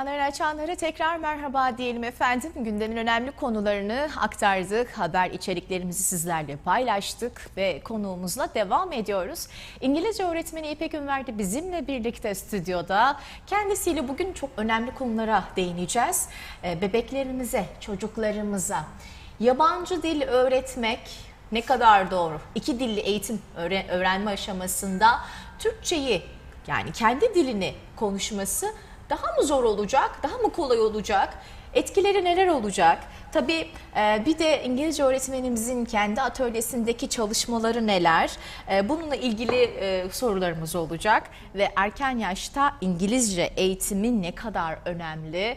Ekranlarını açanlara tekrar merhaba diyelim efendim. Gündemin önemli konularını aktardık. Haber içeriklerimizi sizlerle paylaştık ve konuğumuzla devam ediyoruz. İngilizce öğretmeni İpek Ünver de bizimle birlikte stüdyoda. Kendisiyle bugün çok önemli konulara değineceğiz. Ee, Bebeklerimize, çocuklarımıza yabancı dil öğretmek ne kadar doğru? İki dilli eğitim öğre- öğrenme aşamasında Türkçeyi yani kendi dilini konuşması daha mı zor olacak, daha mı kolay olacak? Etkileri neler olacak? Tabii e, bir de İngilizce öğretmenimizin kendi atölyesindeki çalışmaları neler? E, Bununla ilgili e, sorularımız olacak ve erken yaşta İngilizce eğitimi ne kadar önemli?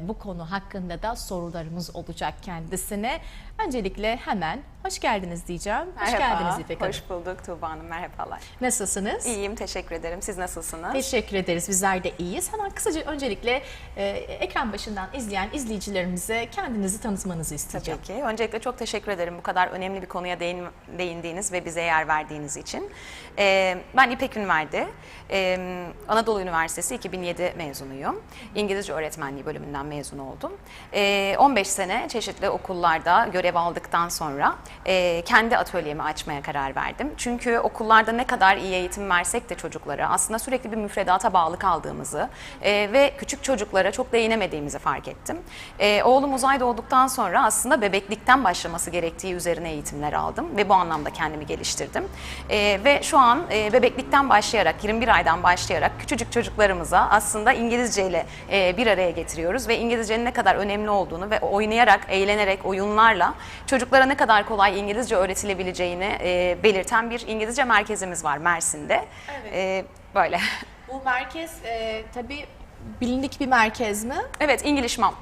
Bu konu hakkında da sorularımız olacak kendisine. Öncelikle hemen hoş geldiniz diyeceğim. Hoş Merhaba, geldiniz İpek Hanım. Hoş bulduk Tuğba Hanım, merhabalar. Nasılsınız? İyiyim, teşekkür ederim. Siz nasılsınız? Teşekkür ederiz. Bizler de iyiyiz. Hemen kısaca öncelikle e, ekran başından izleyen izleyicilerimize kendinizi tanıtmanızı isteyeceğim. Tabii ki. Öncelikle çok teşekkür ederim bu kadar önemli bir konuya değin, değindiğiniz ve bize yer verdiğiniz için. Ee, ben İpek Ünverdi. Ee, Anadolu Üniversitesi 2007 mezunuyum. İngilizce öğretmenliği bölümünden mezun oldum. Ee, 15 sene çeşitli okullarda görev aldıktan sonra e, kendi atölyemi açmaya karar verdim. Çünkü okullarda ne kadar iyi eğitim versek de çocuklara aslında sürekli bir müfredata bağlı kaldığımızı e, ve küçük çocuklara çok değinemediğimizi fark ettim. E, oğlum uzay doğduktan sonra aslında bebeklikten başlaması gerektiği üzerine eğitimler aldım ve bu anlamda kendimi geliştirdim. E, ve şu an e, bebeklikten başlayarak 21 aydan başlayarak küçücük çocuklarımıza aslında İngilizce ile e, bir araya getiriyoruz ve İngilizcenin ne kadar önemli olduğunu ve oynayarak, eğlenerek, oyunlarla çocuklara ne kadar kolay İngilizce öğretilebileceğini e, belirten bir İngilizce merkezimiz var Mersin'de. Evet. E, böyle. Bu merkez e, tabii bilindik bir merkez mi? Evet, İngiliz Mom.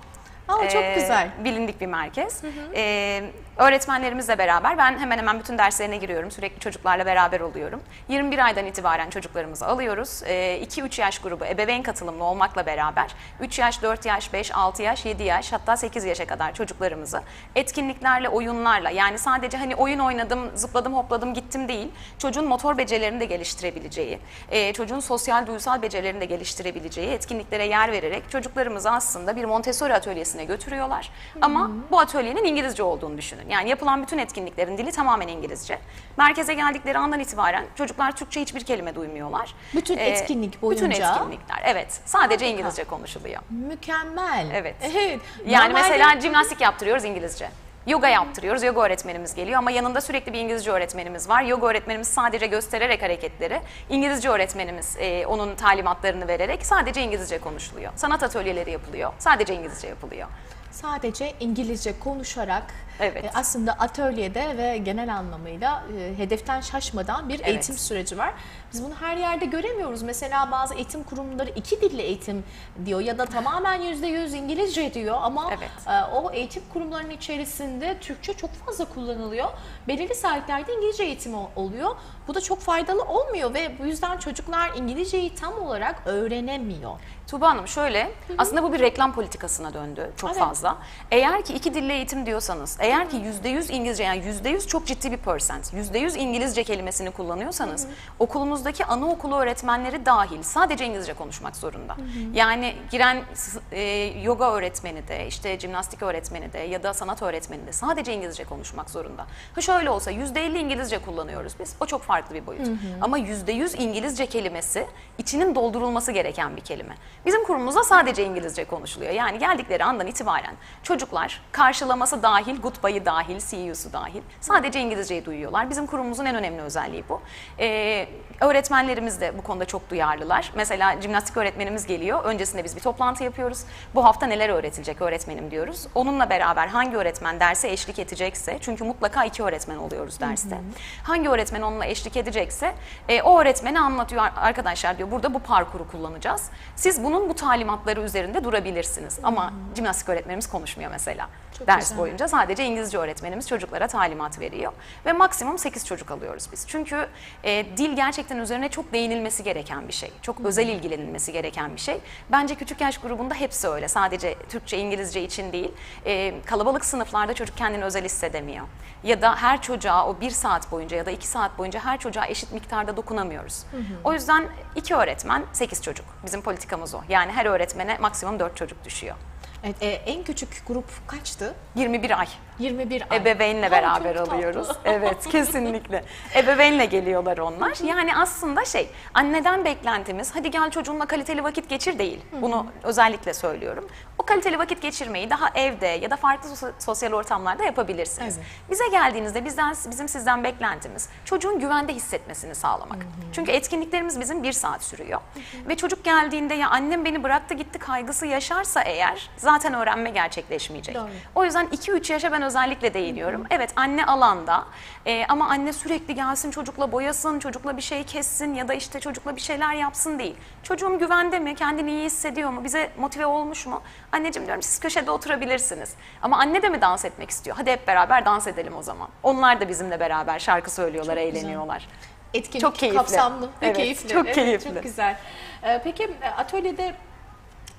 Aa, çok Ee, güzel. Bilindik bir merkez. Ee, öğretmenlerimizle beraber ben hemen hemen bütün derslerine giriyorum. Sürekli çocuklarla beraber oluyorum. 21 aydan itibaren çocuklarımızı alıyoruz. 2-3 yaş grubu ebeveyn katılımlı olmakla beraber 3 yaş, 4 yaş, 5, 6 yaş, 7 yaş hatta 8 yaşa kadar çocuklarımızı etkinliklerle, oyunlarla yani sadece hani oyun oynadım, zıpladım, hopladım, gittim değil. Çocuğun motor becerilerini de geliştirebileceği, e, çocuğun sosyal, duysal becerilerini de geliştirebileceği etkinliklere yer vererek çocuklarımızı aslında bir Montessori atölyesine götürüyorlar. Ama bu atölyenin İngilizce olduğunu düşünün. Yani yapılan bütün etkinliklerin dili tamamen İngilizce. Merkeze geldikleri andan itibaren çocuklar Türkçe hiçbir kelime duymuyorlar. Bütün etkinlik Bütün boyunca? etkinlikler, evet. Sadece Harika. İngilizce konuşuluyor. Mükemmel. Evet. Evet. Yani Normalde- mesela jimnastik yaptırıyoruz İngilizce. Yoga yaptırıyoruz, yoga öğretmenimiz geliyor ama yanında sürekli bir İngilizce öğretmenimiz var. Yoga öğretmenimiz sadece göstererek hareketleri, İngilizce öğretmenimiz e, onun talimatlarını vererek sadece İngilizce konuşuluyor. Sanat atölyeleri yapılıyor, sadece İngilizce yapılıyor. Sadece İngilizce konuşarak Evet. e, aslında atölyede ve genel anlamıyla e, hedeften şaşmadan bir eğitim süreci var. Biz bunu her yerde göremiyoruz. Mesela bazı eğitim kurumları iki dilli eğitim diyor ya da tamamen yüzde yüz İngilizce diyor ama Evet. e, o eğitim kurumlarının içerisinde Türkçe çok fazla kullanılıyor. Belirli saatlerde İngilizce eğitimi oluyor. Bu da çok faydalı olmuyor ve bu yüzden çocuklar İngilizceyi tam olarak öğrenemiyor. Tuğba Hanım şöyle, aslında bu bir reklam politikasına döndü çok Evet. fazla. Eğer ki iki dilli eğitim diyorsanız, eğer ki yüzde yüz İngilizce yani yüzde yüz çok ciddi bir percent, yüzde yüz İngilizce kelimesini kullanıyorsanız okulumuzdaki anaokulu öğretmenleri dahil sadece İngilizce konuşmak zorunda. Yani giren s- e, yoga öğretmeni de, işte jimnastik öğretmeni de ya da sanat öğretmeni de sadece İngilizce konuşmak zorunda. Ha şöyle olsa yüzde elli İngilizce kullanıyoruz biz, o çok farklı bir boyut. Ama yüzde yüz İngilizce kelimesi içinin doldurulması gereken bir kelime. Bizim kurumumuzda sadece İngilizce konuşuluyor. Yani geldikleri andan itibaren çocuklar karşılaması dahil, goodbye'ı dahil, see you'su dahil sadece İngilizceyi duyuyorlar. Bizim kurumumuzun en önemli özelliği bu. Ee, öğretmenlerimiz de bu konuda çok duyarlılar. Mesela jimnastik öğretmenimiz geliyor. Öncesinde biz bir toplantı yapıyoruz. Bu hafta neler öğretilecek öğretmenim diyoruz. Onunla beraber hangi öğretmen derse eşlik edecekse, çünkü mutlaka iki öğretmen oluyoruz derste. Hangi öğretmen onunla eşlik edecekse e, o öğretmeni anlatıyor arkadaşlar diyor burada bu parkuru kullanacağız. Siz bunun bu talimatları üzerinde durabilirsiniz. Ama jimnastik öğretmenimiz konuşmuyor mesela. Çok Ders güzel. boyunca sadece İngilizce öğretmenimiz çocuklara talimat veriyor. Ve maksimum 8 çocuk alıyoruz biz. Çünkü e, dil gerçekten üzerine çok değinilmesi gereken bir şey. Çok özel ilgilenilmesi gereken bir şey. Bence küçük yaş grubunda hepsi öyle. Sadece Türkçe, İngilizce için değil. E, kalabalık sınıflarda çocuk kendini özel hissedemiyor. Ya da her çocuğa o bir saat boyunca ya da iki saat boyunca her çocuğa eşit miktarda dokunamıyoruz. O yüzden iki öğretmen, sekiz çocuk. Bizim politikamız o. Yani her öğretmene maksimum 4 çocuk düşüyor. Evet, e, en küçük grup kaçtı? 21 ay. 21 ay. Ebeveynle Ay, beraber çok tatlı. alıyoruz. Evet kesinlikle. Ebeveynle geliyorlar onlar. Yani aslında şey anneden beklentimiz hadi gel çocuğunla kaliteli vakit geçir değil. Bunu özellikle söylüyorum. O kaliteli vakit geçirmeyi daha evde ya da farklı sos- sosyal ortamlarda yapabilirsiniz. Evet. Bize geldiğinizde bizden bizim sizden beklentimiz çocuğun güvende hissetmesini sağlamak. Çünkü etkinliklerimiz bizim bir saat sürüyor. Ve çocuk geldiğinde ya annem beni bıraktı gitti kaygısı yaşarsa eğer zaten öğrenme gerçekleşmeyecek. Doğru. O yüzden 2-3 yaşa ben özellikle değiniyorum. Evet anne alanda e, ama anne sürekli gelsin çocukla boyasın, çocukla bir şey kessin ya da işte çocukla bir şeyler yapsın değil. Çocuğum güvende mi, kendini iyi hissediyor mu, bize motive olmuş mu? Anneciğim diyorum siz köşede oturabilirsiniz. Ama anne de mi dans etmek istiyor? Hadi hep beraber dans edelim o zaman. Onlar da bizimle beraber şarkı söylüyorlar, Çok güzel. eğleniyorlar. Etkinlik Çok keyifli. kapsamlı ve Evet, keyifli. çok Evet, keyifli. Çok güzel. Ee, peki e, atölyede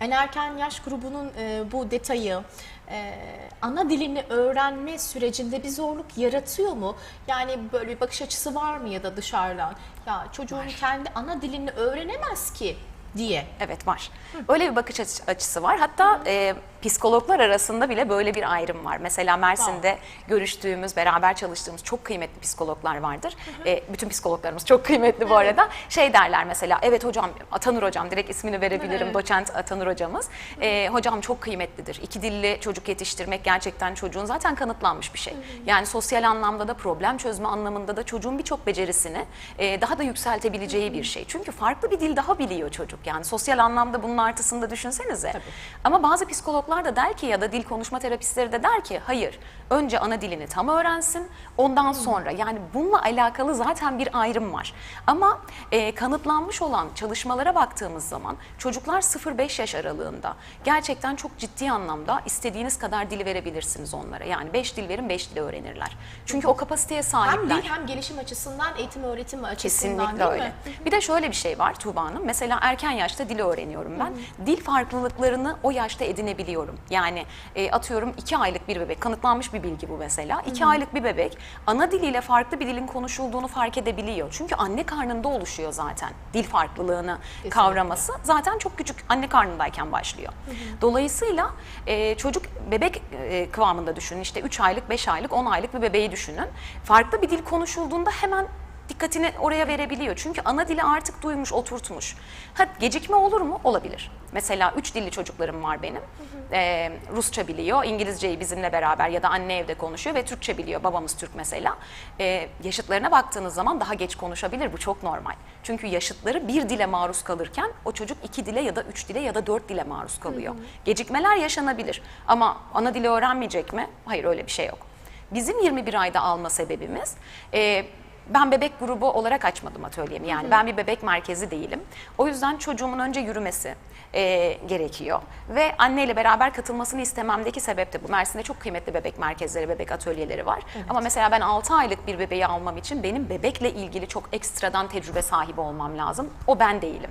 en erken yaş grubunun e, bu detayı e, ana dilini öğrenme sürecinde bir zorluk yaratıyor mu? Yani böyle bir bakış açısı var mı ya da dışarıdan? Ya çocuğum kendi ana dilini öğrenemez ki diye. Evet var. Öyle bir bakış açı- açısı var. Hatta e, psikologlar arasında bile böyle bir ayrım var. Mesela Mersin'de görüştüğümüz, beraber çalıştığımız çok kıymetli psikologlar vardır. E, bütün psikologlarımız çok kıymetli bu arada. Şey derler mesela, evet hocam, Atanur hocam, direkt ismini verebilirim, Evet. doçent Atanur hocamız. E, hocam çok kıymetlidir. İki dilli çocuk yetiştirmek gerçekten çocuğun zaten kanıtlanmış bir şey. Yani sosyal anlamda da problem çözme anlamında da çocuğun birçok becerisini e, daha da yükseltebileceği bir şey. Çünkü farklı bir dil daha biliyor çocuk. Yani sosyal anlamda bunun artısını da düşünsenize. Tabii. Ama bazı psikologlar da der ki ya da dil konuşma terapistleri de der ki hayır önce ana dilini tam öğrensin ondan sonra yani bununla alakalı zaten bir ayrım var. Ama e, kanıtlanmış olan çalışmalara baktığımız zaman çocuklar 0-5 yaş aralığında gerçekten çok ciddi anlamda istediğiniz kadar dili verebilirsiniz onlara. Yani 5 dil verin 5 dili öğrenirler. Çünkü o kapasiteye Hem sahipler. dil hem gelişim açısından, eğitim öğretim açısından Kesinlikle değil öyle. mi? Bir de şöyle bir şey var Tuğba Hanım. Mesela erken yaşta dili öğreniyorum ben. Dil farklılıklarını o yaşta edinebiliyorum. Yani e, atıyorum iki aylık bir bebek, kanıtlanmış bir bilgi bu mesela. İki aylık bir bebek ana diliyle farklı bir dilin konuşulduğunu fark edebiliyor. Çünkü anne karnında oluşuyor zaten dil farklılığını kavraması. Zaten çok küçük anne karnındayken başlıyor. Dolayısıyla e, çocuk bebek e, kıvamında düşünün. İşte 3 aylık, 5 aylık, 10 aylık bir bebeği düşünün. Farklı bir dil konuşulduğunda hemen dikkatini oraya verebiliyor. Çünkü ana dili artık duymuş, oturtmuş. Ha, gecikme olur mu? Olabilir. Mesela üç dilli çocuklarım var benim. Ee, Rusça biliyor, İngilizceyi bizimle beraber ya da anne evde konuşuyor ve Türkçe biliyor. Babamız Türk mesela. Ee, yaşıtlarına baktığınız zaman daha geç konuşabilir. Bu çok normal. Çünkü yaşıtları bir dile maruz kalırken o çocuk iki dile ya da üç dile ya da dört dile maruz kalıyor. Gecikmeler yaşanabilir. Ama ana dili öğrenmeyecek mi? Hayır öyle bir şey yok. Bizim 21 ayda alma sebebimiz e, ben bebek grubu olarak açmadım atölyemi. Yani ben bir bebek merkezi değilim. O yüzden çocuğumun önce yürümesi e, gerekiyor. Ve anneyle beraber katılmasını istememdeki sebep de bu. Mersin'de çok kıymetli bebek merkezleri, bebek atölyeleri var. Ama mesela ben 6 aylık bir bebeği almam için benim bebekle ilgili çok ekstradan tecrübe sahibi olmam lazım. O ben değilim.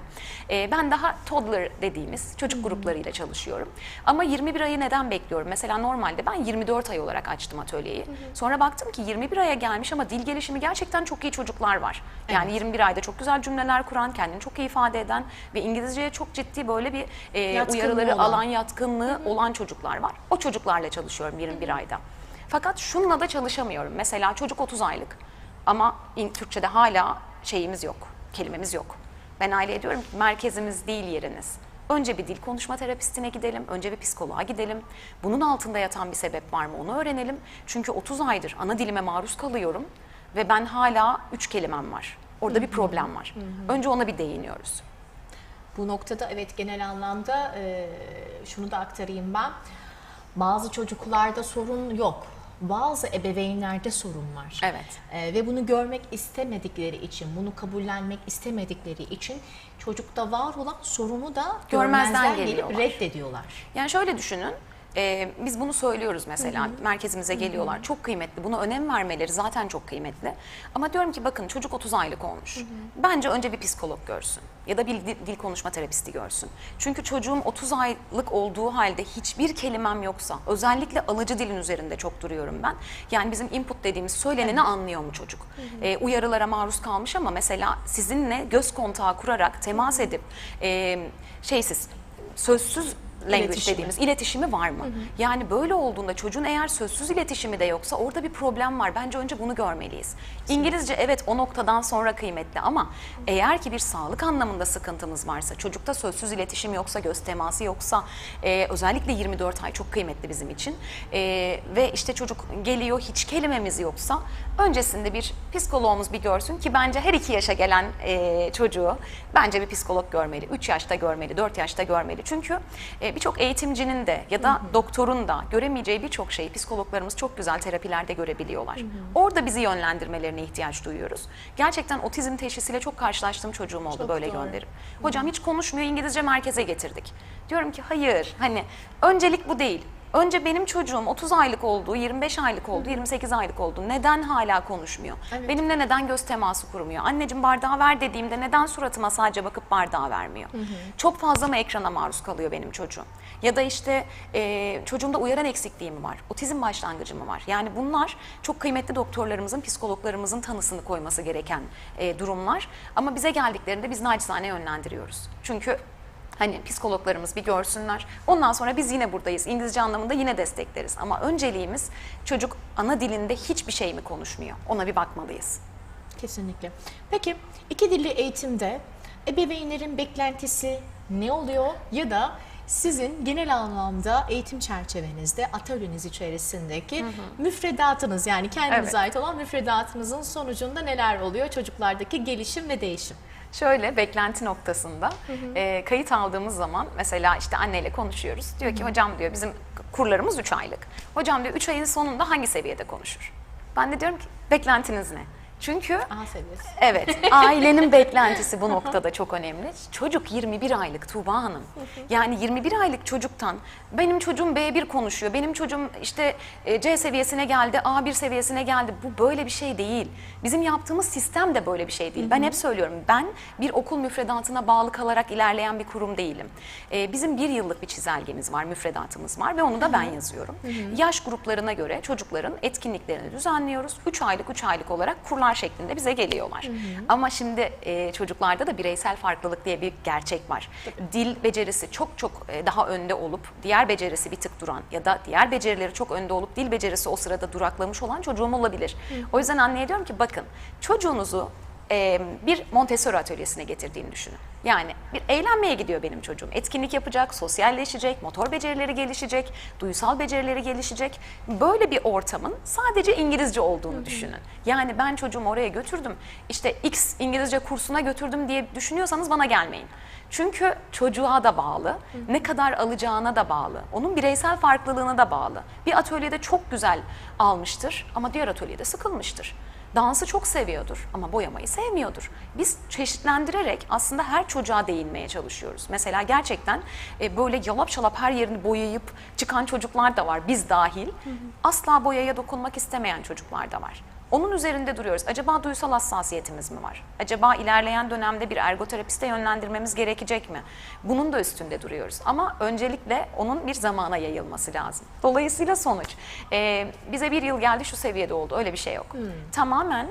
E, ben daha toddler dediğimiz çocuk gruplarıyla çalışıyorum. Ama 21 ayı neden bekliyorum? Mesela normalde ben 24 ay olarak açtım atölyeyi. Sonra baktım ki 21 aya gelmiş ama dil gelişimi gerçekten çok iyi çocuklar var. Yani 21 ayda çok güzel cümleler kuran, kendini çok iyi ifade eden ve İngilizceye çok ciddi böyle bir e, Yatkınlığı uyarıları olan. alan yatkınlığı olan çocuklar var. O çocuklarla çalışıyorum 21 ayda. Fakat şununla da çalışamıyorum. Mesela çocuk 30 aylık ama Türkçe'de hala şeyimiz yok, kelimemiz yok. Ben aileye diyorum ki merkezimiz değil yeriniz. Önce bir dil konuşma terapistine gidelim, önce bir psikoloğa gidelim. Bunun altında yatan bir sebep var mı onu öğrenelim. Çünkü 30 aydır ana dilime maruz kalıyorum ve ben hala 3 kelimem var. Orada bir problem var. Önce ona bir değiniyoruz. Bu noktada evet genel anlamda e, şunu da aktarayım ben. Bazı çocuklarda sorun yok. Bazı ebeveynlerde sorun var. Evet. E, ve bunu görmek istemedikleri için, bunu kabullenmek istemedikleri için çocukta var olan sorunu da Görmezden görmezden gelip reddediyorlar. Yani şöyle düşünün. E, biz bunu söylüyoruz mesela. Merkezimize geliyorlar. Çok kıymetli. Buna önem vermeleri zaten çok kıymetli. Ama diyorum ki bakın çocuk 30 aylık olmuş. Bence önce bir psikolog görsün ya da bir dil, konuşma terapisti görsün. Çünkü çocuğum 30 aylık olduğu halde hiçbir kelimem yoksa özellikle alıcı dilin üzerinde çok duruyorum ben. Yani bizim input dediğimiz söyleneni anlıyor mu çocuk? E, uyarılara maruz kalmış ama mesela sizinle göz kontağı kurarak temas edip e, şeysiz sözsüz language İletişimi. dediğimiz iletişimi var mı? Yani böyle olduğunda çocuğun eğer sözsüz iletişimi de yoksa orada bir problem var. Bence önce bunu görmeliyiz. İngilizce evet o noktadan sonra kıymetli ama eğer ki bir sağlık anlamında sıkıntımız varsa, çocukta sözsüz iletişim yoksa, göz teması yoksa, e, özellikle 24 ay çok kıymetli bizim için E, ve işte çocuk geliyor hiç kelimemiz yoksa öncesinde bir psikologumuz bir görsün ki bence her iki yaşa gelen e, çocuğu bence bir psikolog görmeli. 3 yaşta görmeli, 4 yaşta görmeli. Çünkü e, birçok eğitimcinin de ya da doktorun da göremeyeceği birçok şeyi psikologlarımız çok güzel terapilerde görebiliyorlar. Orada bizi yönlendirmelerine ihtiyaç duyuyoruz. Gerçekten otizm teşhisiyle çok karşılaştığım çocuğum oldu Çok böyle doğru. gönderip. Hocam hiç konuşmuyor İngilizce merkeze getirdik. Diyorum ki hayır hani öncelik bu değil. Önce benim çocuğum 30 aylık oldu, 25 aylık oldu, 28 aylık oldu. Neden hala konuşmuyor? Evet. Benimle neden göz teması kurmuyor? Anneciğim bardağı ver dediğimde neden suratıma sadece bakıp bardağı vermiyor? Çok fazla mı ekrana maruz kalıyor benim çocuğum? Ya da işte e, çocuğumda uyaran eksikliği mi var? Otizm başlangıcı mı var? Yani bunlar çok kıymetli doktorlarımızın, psikologlarımızın tanısını koyması gereken e, durumlar. Ama bize geldiklerinde biz naçizane yönlendiriyoruz. Çünkü Hani psikologlarımız bir görsünler. Ondan sonra biz yine buradayız. İngilizce anlamında yine destekleriz. Ama önceliğimiz çocuk ana dilinde hiçbir şey mi konuşmuyor? Ona bir bakmalıyız. Kesinlikle. Peki iki dilli eğitimde ebeveynlerin beklentisi ne oluyor ya da sizin genel anlamda eğitim çerçevenizde atölyeniz içerisindeki müfredatınız yani kendinize Evet. ait olan müfredatınızın sonucunda neler oluyor çocuklardaki gelişim ve değişim? Şöyle beklenti noktasında e, kayıt aldığımız zaman mesela işte anneyle konuşuyoruz. Diyor ki hocam diyor bizim kurlarımız 3 aylık. Hocam diyor 3 ayın sonunda hangi seviyede konuşur? Ben de diyorum ki beklentiniz ne? Çünkü A seviyesi. Evet, ailenin beklentisi bu noktada çok önemli. Çocuk 21 aylık Tuğba Hanım. Yani 21 aylık çocuktan benim çocuğum B1 konuşuyor, benim çocuğum işte e, C seviyesine geldi, A1 seviyesine geldi. Bu böyle bir şey değil. Bizim yaptığımız sistem de böyle bir şey değil. Ben hep söylüyorum, ben bir okul müfredatına bağlı kalarak ilerleyen bir kurum değilim. E, Bizim bir yıllık bir çizelgemiz var, müfredatımız var ve onu da ben yazıyorum. Yaş gruplarına göre çocukların etkinliklerini düzenliyoruz. 3 aylık 3 aylık olarak kurlar şeklinde bize geliyorlar. Ama şimdi e, çocuklarda da bireysel farklılık diye bir gerçek var. Dil becerisi çok çok e, daha önde olup diğer becerisi bir tık duran ya da diğer becerileri çok önde olup dil becerisi o sırada duraklamış olan çocuğum olabilir. O yüzden anneye diyorum ki bakın çocuğunuzu e, bir Montessori atölyesine getirdiğini düşünün. Yani bir eğlenmeye gidiyor benim çocuğum. Etkinlik yapacak, sosyalleşecek, motor becerileri gelişecek, duysal becerileri gelişecek. Böyle bir ortamın sadece İngilizce olduğunu düşünün. Yani ben çocuğumu oraya götürdüm, işte X İngilizce kursuna götürdüm diye düşünüyorsanız bana gelmeyin. Çünkü çocuğa da bağlı, ne kadar alacağına da bağlı, onun bireysel farklılığına da bağlı. Bir atölyede çok güzel almıştır ama diğer atölyede sıkılmıştır. Dansı çok seviyordur ama boyamayı sevmiyordur. Biz çeşitlendirerek aslında her çocuğa değinmeye çalışıyoruz. Mesela gerçekten e, böyle yalap şalap her yerini boyayıp çıkan çocuklar da var, biz dahil. Asla boyaya dokunmak istemeyen çocuklar da var. Onun üzerinde duruyoruz. Acaba duysal hassasiyetimiz mi var? Acaba ilerleyen dönemde bir ergoterapiste yönlendirmemiz gerekecek mi? Bunun da üstünde duruyoruz. Ama öncelikle onun bir zamana yayılması lazım. Dolayısıyla sonuç. e, bize bir yıl geldi şu seviyede oldu. Öyle bir şey yok. Tamamen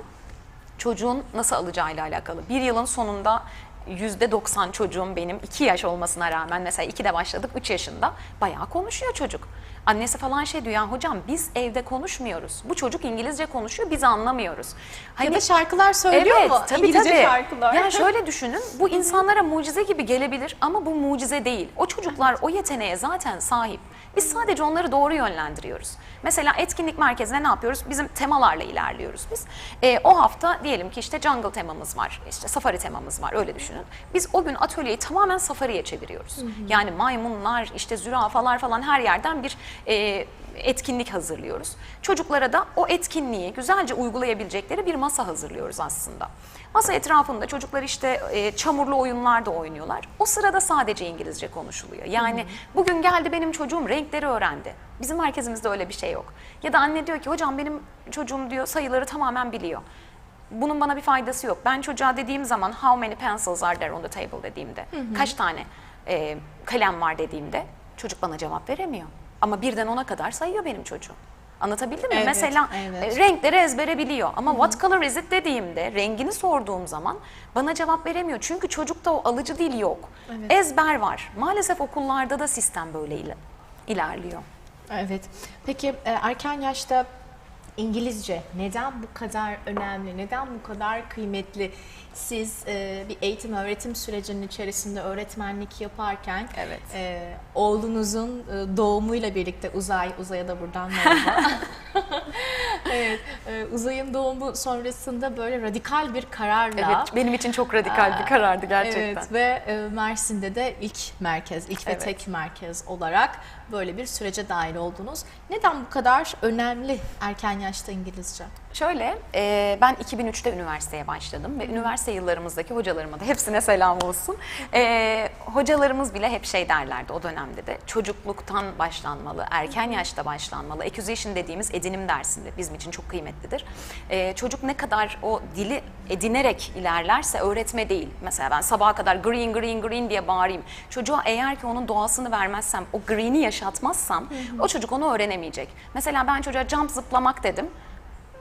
çocuğun nasıl alacağıyla alakalı. Bir yılın sonunda %90 çocuğum benim 2 yaş olmasına rağmen mesela 2'de başladık 3 yaşında bayağı konuşuyor çocuk. Annesi falan şey diyor ya hocam biz evde konuşmuyoruz. Bu çocuk İngilizce konuşuyor biz anlamıyoruz. Hani ya da şarkılar söylüyor evet, mu? Tabii, İngilizce tabii. şarkılar. Ya şöyle düşünün bu insanlara mucize gibi gelebilir ama bu mucize değil. O çocuklar o yeteneğe zaten sahip. Biz sadece onları doğru yönlendiriyoruz. Mesela etkinlik merkezine ne yapıyoruz? Bizim temalarla ilerliyoruz biz. Ee, o hafta diyelim ki işte jungle temamız var, işte safari temamız var öyle düşünün. Biz o gün atölyeyi tamamen safariye çeviriyoruz. Yani maymunlar, işte zürafalar falan her yerden bir e, etkinlik hazırlıyoruz. Çocuklara da o etkinliği güzelce uygulayabilecekleri bir masa hazırlıyoruz aslında. Masa etrafında çocuklar işte e, çamurlu oyunlar da oynuyorlar. O sırada sadece İngilizce konuşuluyor. Yani bugün geldi benim çocuğum renkleri öğrendi. Bizim merkezimizde öyle bir şey yok. Ya da anne diyor ki hocam benim çocuğum diyor sayıları tamamen biliyor. Bunun bana bir faydası yok. Ben çocuğa dediğim zaman how many pencils are there on the table dediğimde, kaç tane e, kalem var dediğimde çocuk bana cevap veremiyor. Ama birden ona kadar sayıyor benim çocuğum. Anlatabildim mi? Evet, Mesela evet. e, renkleri ezbere biliyor ama what color is it dediğimde rengini sorduğum zaman bana cevap veremiyor. Çünkü çocukta o alıcı dil yok. Evet. Ezber var. Maalesef okullarda da sistem böyle ile- ilerliyor. Evet. Peki e, erken yaşta İngilizce neden bu kadar önemli? Neden bu kadar kıymetli? Siz e, bir eğitim öğretim sürecinin içerisinde öğretmenlik yaparken Evet. e, oğlunuzun e, doğumuyla birlikte Uzay, Uzay'a da buradan merhaba. evet, e, Uzay'ın doğumu sonrasında böyle radikal bir kararla Evet, benim için çok radikal bir karardı gerçekten. Evet ve e, Mersin'de de ilk merkez, ilk ve Evet. tek merkez olarak böyle bir sürece dahil oldunuz. Neden bu kadar önemli erken yaşta İngilizce? Şöyle, e, ben 2003'te üniversiteye başladım ve üniversite yıllarımızdaki hocalarıma da hepsine selam olsun. E, hocalarımız bile hep şey derlerdi o dönemde de çocukluktan başlanmalı, erken yaşta başlanmalı. Acquisition dediğimiz edinim dersinde bizim için çok kıymetlidir. E, çocuk ne kadar o dili edinerek ilerlerse öğretme değil. Mesela ben sabaha kadar green green green diye bağırayım. Çocuğa eğer ki onun doğasını vermezsem, o green'i yaşatmazsam o çocuk onu öğrenemeyecek. Mesela ben çocuğa jump zıplamak dedim.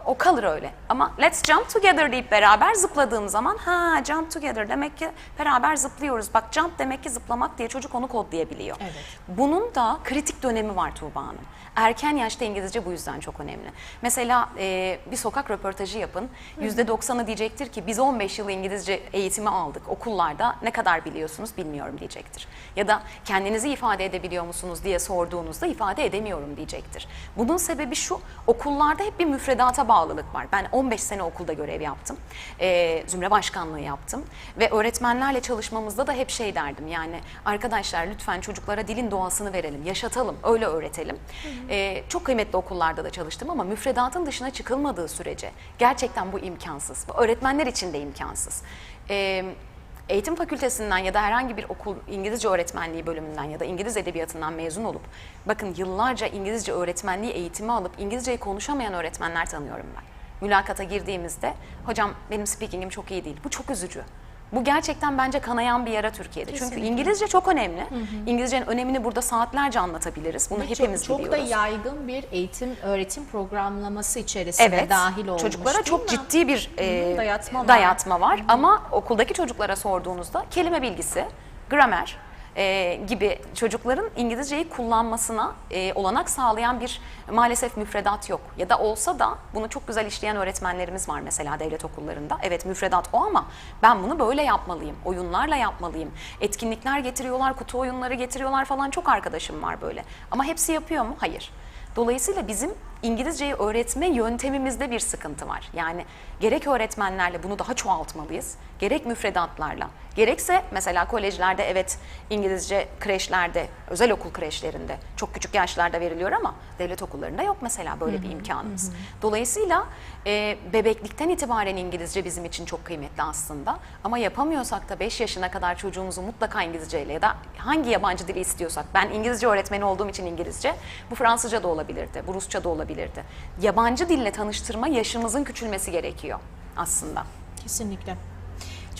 O kalır öyle. Ama let's jump together deyip beraber zıpladığım zaman ha jump together demek ki beraber zıplıyoruz. Bak jump demek ki zıplamak diye çocuk onu kodlayabiliyor. Evet. Bunun da kritik dönemi var Tuğba Hanım. Erken yaşta İngilizce bu yüzden çok önemli. Mesela e, bir sokak röportajı yapın. Yüzde doksanı diyecektir ki biz 15 yıl İngilizce eğitimi aldık. Okullarda ne kadar biliyorsunuz bilmiyorum diyecektir. Ya da kendinizi ifade edebiliyor musunuz diye sorduğunuzda ifade edemiyorum diyecektir. Bunun sebebi şu, okullarda hep bir müfredata bağlılık var. Ben 15 sene okulda görev yaptım. E, zümre başkanlığı yaptım. Ve öğretmenlerle çalışmamızda da hep şey derdim. Yani arkadaşlar lütfen çocuklara dilin doğasını verelim, yaşatalım, öyle öğretelim. E, çok kıymetli okullarda da çalıştım ama müfredatın dışına çıkılmadığı sürece gerçekten bu imkansız. Bu öğretmenler için de imkansız. E, eğitim fakültesinden ya da herhangi bir okul İngilizce öğretmenliği bölümünden ya da İngiliz edebiyatından mezun olup bakın yıllarca İngilizce öğretmenliği eğitimi alıp İngilizceyi konuşamayan öğretmenler tanıyorum ben. Mülakata girdiğimizde hocam benim speakingim çok iyi değil. Bu çok üzücü. Bu gerçekten bence kanayan bir yara Türkiye'de. Çünkü Kesinlikle. İngilizce çok önemli. İngilizcenin önemini burada saatlerce anlatabiliriz. Bunu Ve hepimiz çok, çok da biliyoruz. yaygın bir eğitim öğretim programlaması içerisinde Evet. dahil olmuş. Çocuklara çok mi? ciddi bir e, dayatma var. dayatma var. Ama okuldaki çocuklara sorduğunuzda kelime bilgisi, gramer e, gibi çocukların İngilizceyi kullanmasına e, olanak sağlayan bir maalesef müfredat yok. Ya da olsa da bunu çok güzel işleyen öğretmenlerimiz var mesela devlet okullarında. Evet müfredat o ama ben bunu böyle yapmalıyım. Oyunlarla yapmalıyım. Etkinlikler getiriyorlar, kutu oyunları getiriyorlar falan çok arkadaşım var böyle. Ama hepsi yapıyor mu? Hayır. Dolayısıyla bizim İngilizceyi öğretme yöntemimizde bir sıkıntı var. Yani gerek öğretmenlerle bunu daha çoğaltmalıyız, gerek müfredatlarla, gerekse mesela kolejlerde evet İngilizce kreşlerde, özel okul kreşlerinde çok küçük yaşlarda veriliyor ama devlet okullarında yok mesela böyle bir imkanımız. Dolayısıyla e, bebeklikten itibaren İngilizce bizim için çok kıymetli aslında. Ama yapamıyorsak da 5 yaşına kadar çocuğumuzu mutlaka İngilizceyle ya da hangi yabancı dili istiyorsak, ben İngilizce öğretmeni olduğum için İngilizce, bu Fransızca da olabilirdi, bu Rusça da olabilirdi. Yabancı dille tanıştırma yaşımızın küçülmesi gerekiyor aslında. Kesinlikle.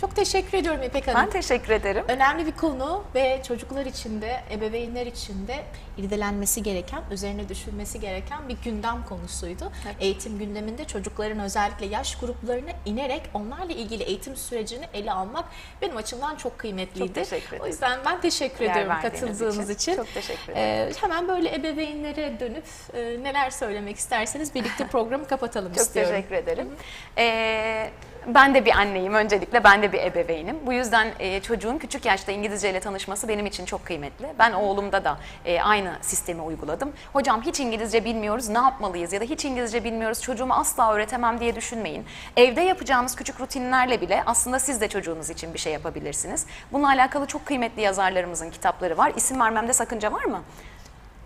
Çok teşekkür ediyorum İpek Hanım. Ben teşekkür ederim. Önemli bir konu ve çocuklar için de, ebeveynler için de irdelenmesi gereken, üzerine düşünmesi gereken bir gündem konusuydu. Eğitim gündeminde çocukların özellikle yaş gruplarına inerek onlarla ilgili eğitim sürecini ele almak benim açımdan çok kıymetliydi. Çok teşekkür ederim. O yüzden ben teşekkür Değer ediyorum katıldığınız için. için. Çok teşekkür ederim. Ee, hemen böyle ebeveynlere dönüp e, neler söylemek isterseniz birlikte programı kapatalım Çok istiyorum. teşekkür ederim. Ee, ben de bir anneyim öncelikle, ben de bir ebeveynim. Bu yüzden e, çocuğun küçük yaşta İngilizce ile tanışması benim için çok kıymetli. Ben oğlumda da e, aynı sistemi uyguladım. Hocam hiç İngilizce bilmiyoruz, ne yapmalıyız? Ya da hiç İngilizce bilmiyoruz, çocuğumu asla öğretemem diye düşünmeyin. Evde yapacağımız küçük rutinlerle bile aslında siz de çocuğunuz için bir şey yapabilirsiniz. Bununla alakalı çok kıymetli yazarlarımızın kitapları var. İsim vermemde sakınca var mı?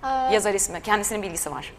Ee, Yazar ismi, kendisinin bilgisi var.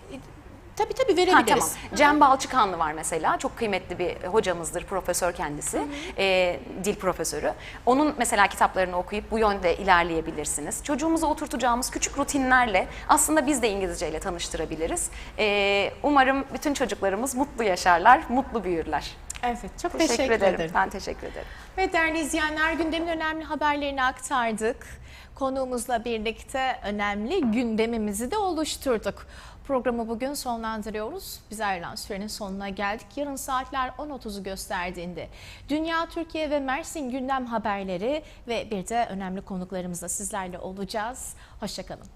Tabii tabii Ha, verebiliriz. tamam. Cem Balçıkanlı var mesela. Çok kıymetli bir hocamızdır, profesör kendisi. Ee, dil profesörü. Onun mesela kitaplarını okuyup bu yönde ilerleyebilirsiniz. Çocuğumuzu oturtacağımız küçük rutinlerle aslında biz de İngilizce ile tanıştırabiliriz. Ee, umarım bütün çocuklarımız mutlu yaşarlar, mutlu büyürler. Evet, çok Teşekkür, teşekkür, ederim. ederim. Ben teşekkür ederim. Ve değerli izleyenler gündemin önemli haberlerini aktardık. Konuğumuzla birlikte önemli gündemimizi de oluşturduk. Programı bugün sonlandırıyoruz. Biz ayrılan sürenin sonuna geldik. Yarın saatler 10.30'u gösterdiğinde Dünya, Türkiye ve Mersin gündem haberleri ve bir de önemli konuklarımızla sizlerle olacağız. Hoşçakalın.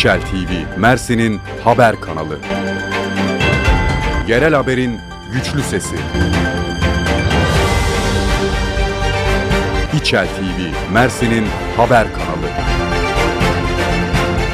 İçel TV, Mersin'in haber kanalı. Yerel haberin güçlü sesi. İçel TV, Mersin'in haber kanalı.